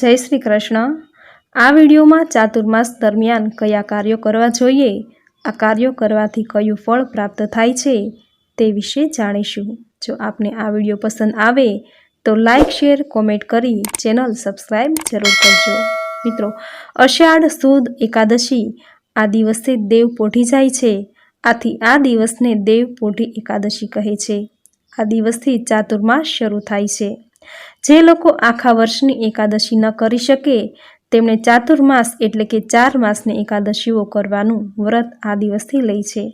જય શ્રી કૃષ્ણ. આ વિડીયોમાં ચાતુર્માસ દરમિયાન કયા કાર્યો કરવા જોઈએ? આ કાર્યો કરવાથી કયું ફળ પ્રાપ્ત થાય છે તે વિશે જાણીશું. જો આપને આ વીડિયો પસંદ આવે તો લાઇક શેર, કોમેન્ટ કરી ચેનલ સબસ્ક્રાઈબ જરૂર કરજો. મિત્રો, અષાઢ સુદ એકાદશી આ દિવસે દેવ પોઢી જાય છે. આથી આ દિવસને દેવ પોઢી એકાદશી કહે છે. આ દિવસથી ચાતુર્માસ શરૂ થાય છે. જે લોકો આખા વર્ષની એકાદશી ન કરી શકે તેમણે ચાતુર્માસ એટલે કે ચાર માસની એકાદશીઓ કરવાનું વ્રત આ દિવસથી લે છે.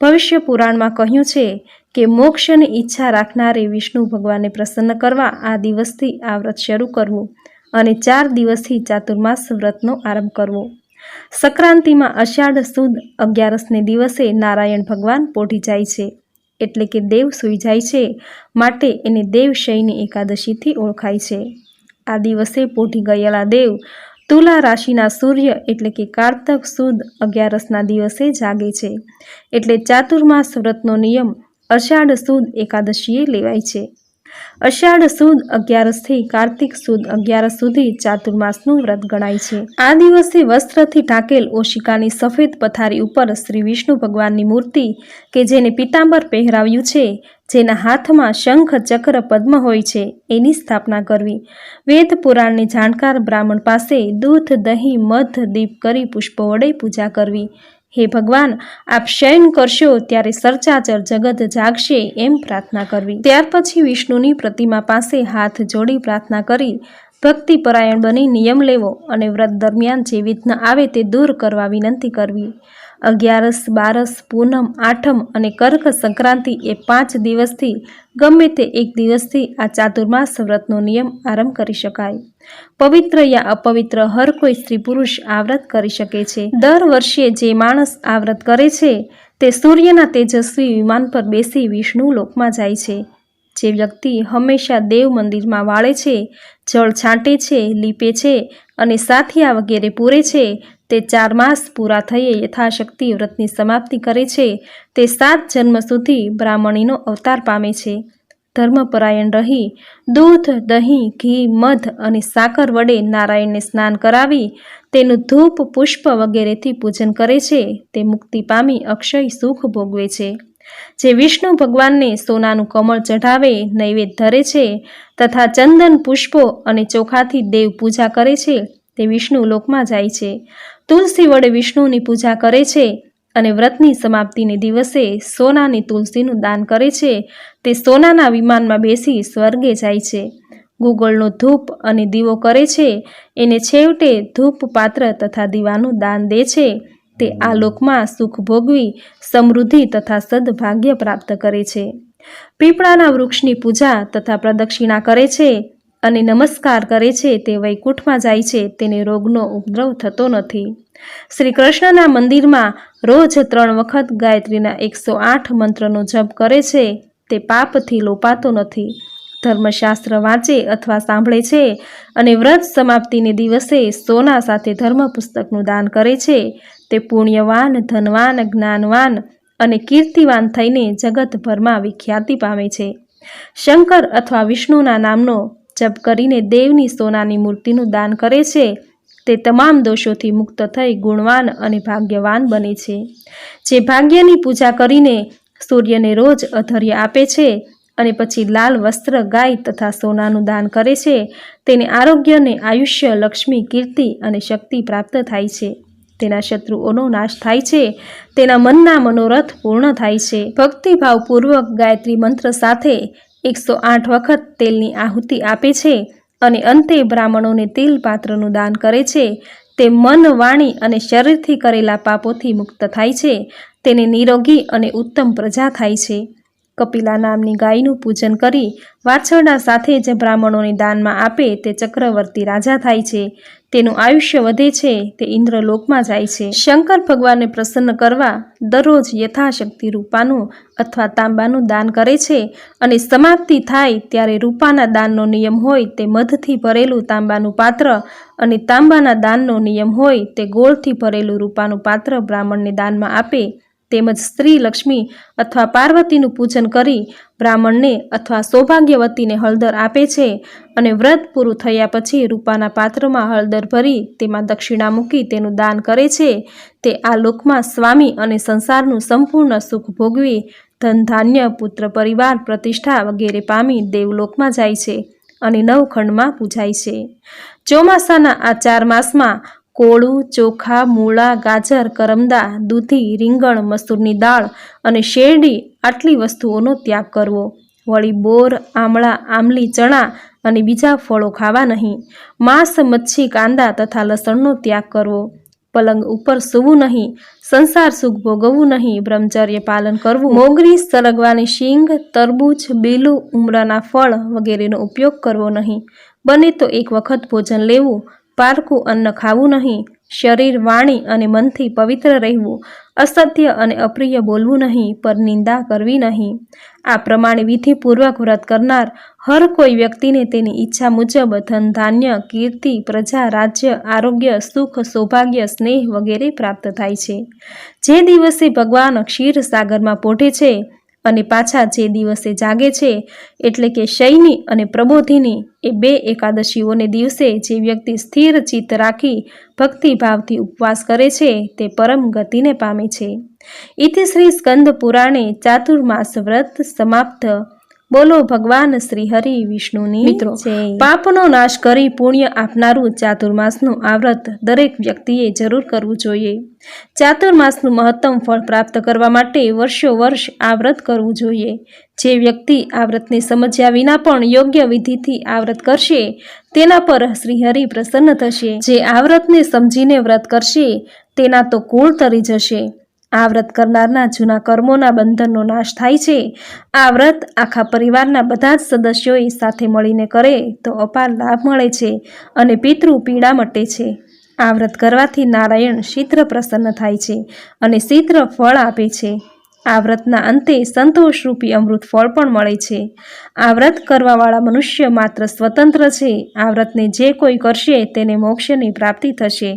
ભવિષ્ય પુરાણમાં કહ્યું છે કે મોક્ષની ઈચ્છા રાખનારે વિષ્ણુ ભગવાનને પ્રસન્ન કરવા આ દિવસથી આ વ્રત શરૂ કરવું અને ચાર દિવસથી ચાતુર્માસ વ્રતનો આરંભ કરવો. સંક્રાંતિમાં અષાઢ સુદ અગિયારસને દિવસે નારાયણ ભગવાન પોઢી જાય છે. એટલે કે દેવ સૂઈ જાય છે, માટે એને દેવશયની એકાદશીથી ઓળખાય છે. આ દિવસે પોઢી ગયેલા દેવ તુલા રાશિના સૂર્ય એટલે કે કારતક સુદ અગિયારસના દિવસે જાગે છે. એટલે ચાતુર્માસ વ્રતનો નિયમ અષાઢ સુદ એકાદશીએ લેવાય છે. અષાઢ સુદ અગિયારસથી કાર્તિક સુદ અગિયારસ સુધી ચાતુર્માસનું વ્રત ગણાય છે. આ દિવસે વસ્ત્રથી ઢાંકેલ ઓશિકાની સફેદ પથારી ઉપર શ્રી વિષ્ણુ ભગવાનની મૂર્તિ કે જેને પિતાંબર પહેરાવ્યું છે, જેના હાથમાં શંખ ચક્ર પદ્મ હોય છે, એની સ્થાપના કરવી. વેદ પુરાણની જાણકાર બ્રાહ્મણ પાસે દૂધ, દહીં, મધ, દીપ કરી પુષ્પો વડે પૂજા કરવી. હે ભગવાન, આપ શયન કરશો ત્યારે સરચાચર જગત જાગશે એમ પ્રાર્થના કરવી. ત્યાર પછી વિષ્ણુની પ્રતિમા પાસે હાથ જોડી પ્રાર્થના કરી, ભક્તિપરાયણ બની નિયમ લેવો અને વ્રત દરમિયાન જે વિઘ્ન આવે તે દૂર કરવા વિનંતી કરવી. અગિયારસ, બારસ, પૂનમ, આઠમ અને કર્ક સંક્રાંતિ એ પાંચ દિવસથી, ગમે તે એક દિવસથી આ ચાતુર્માસ વ્રતનો નિયમ આરંભ કરી શકાય. પવિત્ર યા અપવિત્ર હર કોઈ સ્ત્રી પુરુષ આ કરી શકે છે. દર વર્ષે જે માણસ આ વ્રત કરે છે, તે સૂર્યના તેજસ્વી વિમાન પર બેસી વિષ્ણુ લોકમાં જાય છે. જે વ્યક્તિ હંમેશા દેવ મંદિરમાં વાળે છે, જળ છાંટે છે, લીપે છે અને સાથિયા વગેરે પૂરે છે, તે ચાર માસ પૂરા થઈએ યથાશક્તિ વ્રતની સમાપ્તિ કરે છે, તે સાત જન્મ સુધી બ્રાહ્મણીનો અવતાર પામે છે. ધર્મપરાયણ રહી, દૂધ, દહીં, ઘી, મધ અને સાકર વડે નારાયણને સ્નાન કરાવી, તેનું ધૂપ, પુષ્પ વગેરેથી પૂજન કરે છે. તે મુક્તિ પામી અક્ષય સુખ ભોગવે છે. જે વિષ્ણુ ભગવાનને સોનાનું કમળ ચઢાવે, નૈવેદ્ય ધરે છે તથા ચંદન, પુષ્પો અને ચોખાથી દેવ પૂજા કરે છે, તે વિષ્ણુ લોકમાં જાય છે. તુલસી વડે વિષ્ણુની પૂજા કરે છે અને વ્રતની સમાપ્તિને દિવસે સોનાની તુલસીનું દાન કરે છે, તે સોનાના વિમાનમાં બેસી સ્વર્ગે જાય છે. ગુગળનો ધૂપ અને દીવો કરે છે, એને છેવટે ધૂપ પાત્ર તથા દીવાનું દાન દે છે. તે આ લોકમાં સુખ ભોગવી, સમૃદ્ધિ તથા સદભાગ્ય પ્રાપ્ત કરે છે. પીપળાના વૃક્ષની પૂજા તથા પ્રદક્ષિણા કરે છે અને નમસ્કાર કરે છે, તે વૈકુંઠમાં જાય છે, તેને રોગનો ઉપદ્રવ થતો નથી. શ્રી કૃષ્ણના મંદિરમાં રોજ ત્રણ વખત ગાયત્રીના એકસો આઠ મંત્રનો જપ કરે છે, તે પાપથી લોપાતો નથી. ધર્મશાસ્ત્ર વાંચે અથવા સાંભળે છે અને વ્રત સમાપ્તિને દિવસે સોના સાથે ધર્મ પુસ્તકનું દાન કરે છે, તે પુણ્યવાન, ધનવાન, જ્ઞાનવાન અને કીર્તિવાન થઈને જગતભરમાં વિખ્યાતિ પામે છે. શંકર અથવા વિષ્ણુના નામનો જપ કરીને દેવની સોનાની મૂર્તિનું દાન કરે છે તે તમામ દોષોથી મુક્ત થઈ ગુણવાન અને ભાગ્યવાન બને છે. જે ભાગ્યની પૂજા કરીને સૂર્યને રોજ અધર્ય આપે છે અને પછી લાલ વસ્ત્ર ગાય તથા સોનાનું દાન કરે છે, તેને આરોગ્યને આયુષ્ય લક્ષ્મી, કીર્તિ અને શક્તિ પ્રાપ્ત થાય છે. તેના શત્રુઓનો નાશ થાય છે, તેના મનના મનોરથ પૂર્ણ થાય છે. ભક્તિભાવપૂર્વક ગાયત્રી મંત્ર સાથે એકસો આઠ વખત તેલની આહુતિ આપે છે અને અંતે બ્રાહ્મણોને તિલ પાત્રનું દાન કરે છે. તે મન, વાણી અને શરીરથી કરેલા પાપોથી મુક્ત થાય છે. તેને નિરોગી અને ઉત્તમ પ્રજા થાય છે. કપિલા નામની ગાયનું પૂજન કરી વાછરડા સાથે જ બ્રાહ્મણોને દાનમાં આપે તે ચક્રવર્તી રાજા થાય છે. તેનું આયુષ્ય વધે છે, તે ઇન્દ્રલોકમાં જાય છે. શંકર ભગવાનને પ્રસન્ન કરવા દરરોજ યથાશક્તિ રૂપાનું અથવા તાંબાનું દાન કરે છે અને સમાપ્તિ થાય ત્યારે રૂપાના દાનનો નિયમ હોય તે મધથી ભરેલું તાંબાનું પાત્ર અને તાંબાના દાનનો નિયમ હોય તે ગોળથી ભરેલું રૂપાનું પાત્ર બ્રાહ્મણને દાનમાં આપે. તેમજ સ્ત્રી લક્ષ્મી અથવા પાર્વતીનું પૂજન કરી બ્રાહ્મણને અથવા સૌભાગ્યવતીને હળદર આપે છે અને વ્રત પૂરું થયા પછી રૂપાના પાત્રમાં હળદર ભરી તેમાં દક્ષિણા મૂકી તેનું દાન કરે છે. તે આ લોકમાં સ્વામી અને સંસારનું સંપૂર્ણ સુખ ભોગવી ધન ધાન્ય પુત્ર પરિવાર પ્રતિષ્ઠા વગેરે પામી દેવલોકમાં જાય છે અને નવખંડમાં પૂજાય છે. ચોમાસાના આ ચાર માસમાં કોળું, ચોખા, મૂળા, ગાજર, કરમદા, દૂધી, રીંગણ, મસૂરની દાળ અને શેરડી આટલી વસ્તુઓનો ત્યાગ કરવો. વળી બોર, આમળા આમલી ચણા અને બીજા ફળો ખાવા નહીં. માંસ, મચ્છી, કાંદા તથા લસણનો ત્યાગ કરવો. પલંગ ઉપર સૂવું નહીં. સંસાર સુખ ભોગવવું નહીં. બ્રહ્મચર્ય પાલન કરવું. મોગરી સરગવાની શીંગ, તરબૂચ, બીલું ઉમરાના ફળ વગેરેનો ઉપયોગ કરવો નહીં. બને તો એક વખત ભોજન લેવું પારકું અન્ન ખાવું નહીં. શરીર વાણી અને મનથી પવિત્ર રહેવું, અસત્ય અને અપ્રિય બોલવું નહીં, પર નિંદા કરવી નહીં. આ પ્રમાણે વિધિપૂર્વક વ્રત કરનાર હર કોઈ વ્યક્તિને તેની ઈચ્છા મુજબ ધન, ધાન્ય, કીર્તિ, પ્રજા, રાજ્ય, આરોગ્ય, સુખ, સૌભાગ્ય, સ્નેહ વગેરે પ્રાપ્ત થાય છે. જે દિવસે ભગવાન ક્ષીર સાગરમાં પોઢે છે અને પાછા જે દિવસે જાગે છે, એટલે કે શયની અને પ્રબોધિની, એ બે એકાદશીઓને દિવસે જે વ્યક્તિ સ્થિર ચિત્ત રાખી ભક્તિભાવથી ઉપવાસ કરે છે, તે પરમ ગતિને પામે છે. ઇતિ શ્રી સ્કંદ પુરાણે ચાતુર્માસ વ્રત સમાપ્ત બોલો ભગવાન શ્રી હરિ વિષ્ણુની મિત્રો પાપનો નાશ કરી પુણ્ય આપનારું ચાતુર્માસનું આવ્રત દરેક વ્યક્તિએ જરૂર કરવું જોઈએ. ચાતુર્માસનું મહત્તમ ફળ પ્રાપ્ત કરવા માટે વર્ષો વર્ષ આવ્રત કરવું જોઈએ. જે વ્યક્તિ આવ્રતને સમજ્યા વિના પણ યોગ્ય વિધિથી આવ્રત કરશે તેના પર શ્રીહરિ પ્રસન્ન થશે. જે આવ્રતને સમજીને વ્રત કરશે તેના તો કુળ તરી જશે. આ વ્રત કરનારના જૂના કર્મોના બંધનનો નાશ થાય છે. આ વ્રત આખા પરિવારના બધા જ સદસ્યોએ સાથે મળીને કરે તો અપાર લાભ મળે છે અને પિતૃ પીડા મટે છે. આ વ્રત કરવાથી નારાયણ શીઘ્ર પ્રસન્ન થાય છે અને શીઘ્ર ફળ આપે છે. આ વ્રતના અંતે સંતોષરૂપી અમૃત ફળ પણ મળે છે. આ વ્રત કરવાવાળા મનુષ્ય માત્ર સ્વતંત્ર છે. આ વ્રતને જે કોઈ કરશે તેને મોક્ષની પ્રાપ્તિ થશે.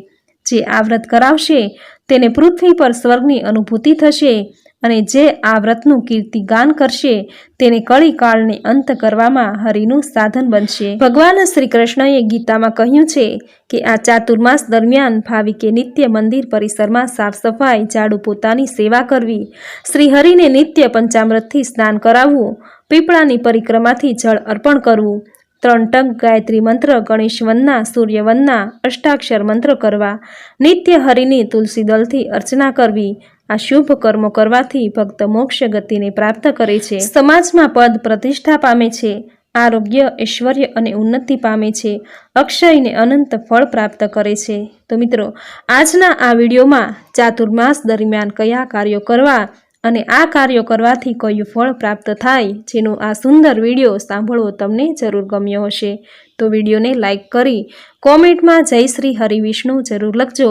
જે આ વ્રત કરાવશે, તેને પૃથ્વી પર સ્વર્ગની અનુભૂતિ થશે અને જે આ વ્રતનું કીર્તિગાન કરશે, તેને કળી કાળને અંત કરવામાં હરિનું સાધન બનશે. ભગવાન શ્રી કૃષ્ણએ ગીતામાં કહ્યું છે કે, આ ચાતુર્માસ દરમિયાન ભાવિકે નિત્ય મંદિર પરિસરમાં સાફ સફાઈ, ઝાડુ પોતાની સેવા કરવી શ્રી હરિને નિત્ય પંચામૃતથી સ્નાન કરાવવું, પીપળાની પરિક્રમાથી જળ અર્પણ કરવું ત્રણ ટંક ગાયત્રી મંત્ર, ગણેશ વંદના અષ્ટાક્ષર મંત્ર કરવા, નિત્ય હરિની તુલસી દલથી અર્ચના કરવી, આ શુભ કર્મો કરવાથી ભક્ત મોક્ષ ગતિને પ્રાપ્ત કરે છે. સમાજમાં પદ પ્રતિષ્ઠા પામે છે, આરોગ્ય ઐશ્વર્ય અને ઉન્નતિ પામે છે, અક્ષયને અનંત ફળ પ્રાપ્ત કરે છે. તો મિત્રો, આજના આ વિડીયોમાં ચાતુર્માસ દરમિયાન કયા કાર્યો કરવા અને આ કાર્યો કરવાથી કયું ફળ પ્રાપ્ત થાય, જેનો આ સુંદર વીડિયો સાંભળવો તમને જરૂર ગમ્યો હશે. તો વિડીયોને લાઇક કરી, કોમેન્ટમાં જય શ્રી હરિવિષ્ણુ જરૂર લખજો.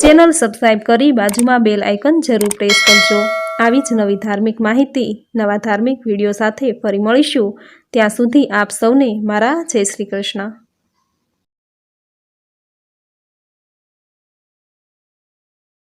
ચેનલ સબસ્ક્રાઈબ કરી બાજુમાં બેલ આઇકન જરૂર પ્રેસ કરજો. આવી જ નવી ધાર્મિક માહિતી, નવા ધાર્મિક વીડિયો સાથે ફરી મળીશું. ત્યાં સુધી આપ સૌને મારા જય શ્રી કૃષ્ણ.